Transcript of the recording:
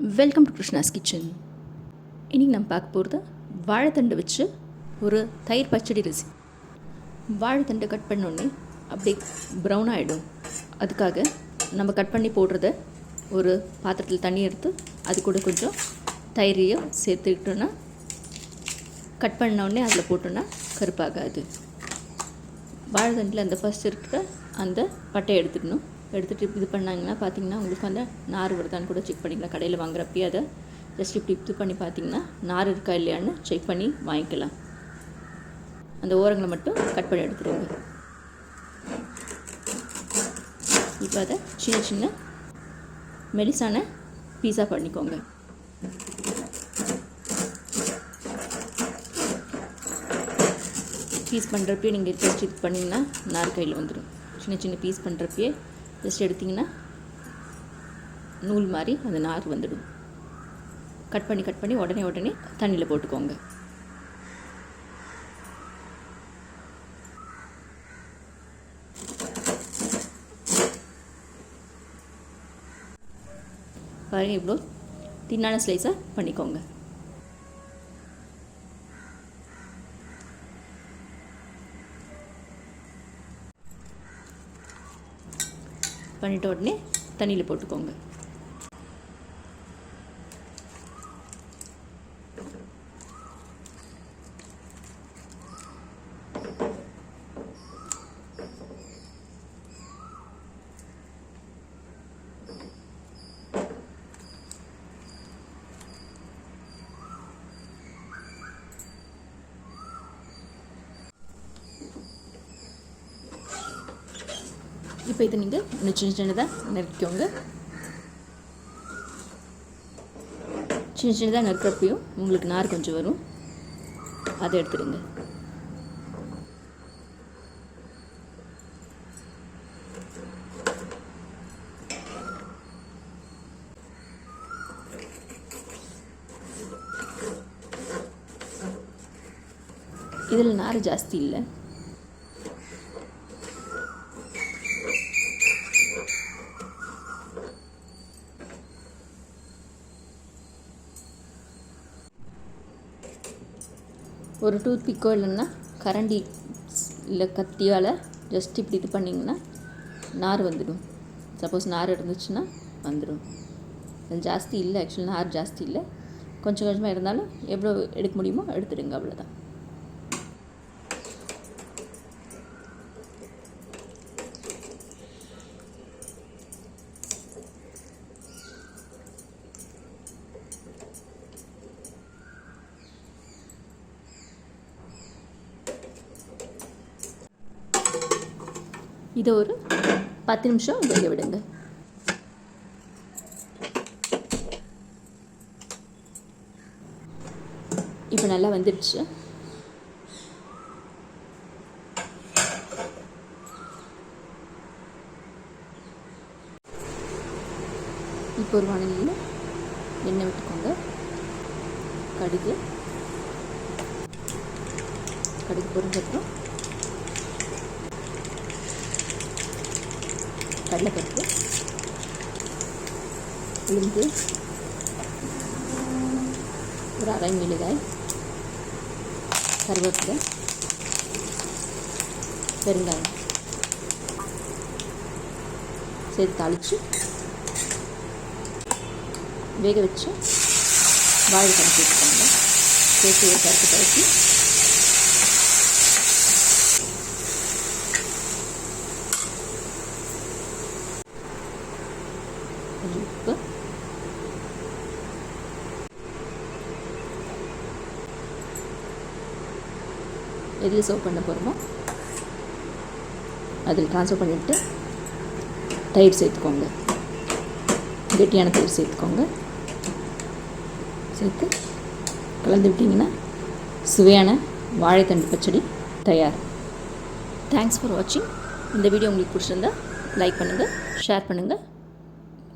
Welcome to Krishna's kitchen இன்றைக்கி நம்ம பார்க்க போகிறது வாழைத்தண்டை வச்சு ஒரு தயிர் பச்சடி ரெசிபி வாழைத்தண்டை கட் பண்ணோடனே அப்படியே ப்ரௌன் ஆகிடும் அதுக்காக நம்ம கட் பண்ணி போடுறத ஒரு பாத்திரத்தில் தண்ணி எடுத்து அது கூட கொஞ்சம் தயிரையும் சேர்த்துக்கிட்டோன்னா கட் பண்ணோடனே அதில் போட்டோன்னா கருப்பாகாது. வாழைத்தண்டில் அந்த ஃபர்ஸ்ட் இருக்கிற அந்த பட்டையை எடுத்துக்கணும். எடுத்துகிட்டு இது பண்ணாங்கன்னா பார்த்தீங்கன்னா உங்களுக்கு அந்த நார் வருதான்னு கூட செக் பண்ணிக்கலாம். கடையில் வாங்குறப்பயே அதை ஜஸ்ட் இப்படி இது பண்ணி பார்த்தீங்கன்னா நார் இருக்கா இல்லையான்னு செக் பண்ணி வாங்கிக்கலாம். அந்த ஓரங்களை மட்டும் கட் பண்ணி எடுத்துருவோங்க இப்போ அதை சின்ன சின்ன மெலிசான பீஸாக பண்ணிக்கோங்க. பீஸ் பண்ணுறப்பயே நீங்கள் டெஸ்ட் இது பண்ணிங்கன்னா நார் கையில் வந்துடும் சின்ன சின்ன பீஸ் பண்ணுறப்பயே ஜஸ்ட் எடுத்திங்கன்னா நூல் மாதிரி அந்த நார் வந்துடும். கட் பண்ணி கட் பண்ணி உடனே உடனே தண்ணியில் போட்டுக்கோங்க. பாருங்கள் இவ்வளோ தின்னான ஸ்லைஸாக பண்ணிக்கோங்க. பண்ணிட்ட உடனே தண்ணியில் போட்டுக்கோங்க. இப்போ நீங்கள் இன்னும் சின்ன சின்னதாக நறுக்கிக்கோங்க. சின்ன சின்னதாக நறுக்கிறப்பையும் உங்களுக்கு நார் கொஞ்சம் வரும். அதை எடுத்துடுங்க. இதில் நார் ஜாஸ்தி இல்லை. ஒரு டூத் பிக்கோ இல்லைன்னா கரண்டி இல்லை கத்தியால் ஜஸ்ட் இப்படி இது பண்ணிங்கன்னா நார் வந்துடும். சப்போஸ் நார் இருந்துச்சுன்னா வந்துடும். ஜாஸ்தி இல்லை ஆக்சுவலி நார் ஜாஸ்தி இல்லை. கொஞ்சம் கொஞ்சமாக இருந்தாலும் எவ்வளோ எடுக்க முடியுமோ எடுத்துடுங்க அவ்வளோதான் இதை ஒரு பத்து நிமிஷம் வேக விடுங்க. இப்போ நல்லா வந்துடுச்சு. இப்போ ஒரு வானிலையில் எண்ணெய் விட்டுக்கோங்க. கடுகு. கடுகு பொரிஞ்சப்புறம் கடலைப்பருப்பு உளுந்து ஒரு அரை மிளகாய் கருவேப்பிலை பெருங்காயம் சேர்த்து தாளித்து வேக வச்சு வாழைப்பழம் வச்சுக்கோங்க. சேர்த்து ஒரு கருப்பு கலக்கி கொஞ்சம் உப்பு எதில் சர்வ் பண்ண போகிறோமோ அதில் ட்ரான்ஸ்ஃபர் பண்ணிவிட்டு தயிர் சேர்த்துக்கோங்க. கெட்டியான தயிர் சேர்த்துக்கோங்க. சேர்த்து கலந்து விட்டிங்கன்னா சுவையான வாழைத்தண்டு பச்சடி தயார். தேங்க்ஸ் ஃபார் வாட்சிங் இந்த வீடியோ உங்களுக்கு பிடிச்சிருந்தா லைக் பண்ணுங்கள் ஷேர் பண்ணுங்கள்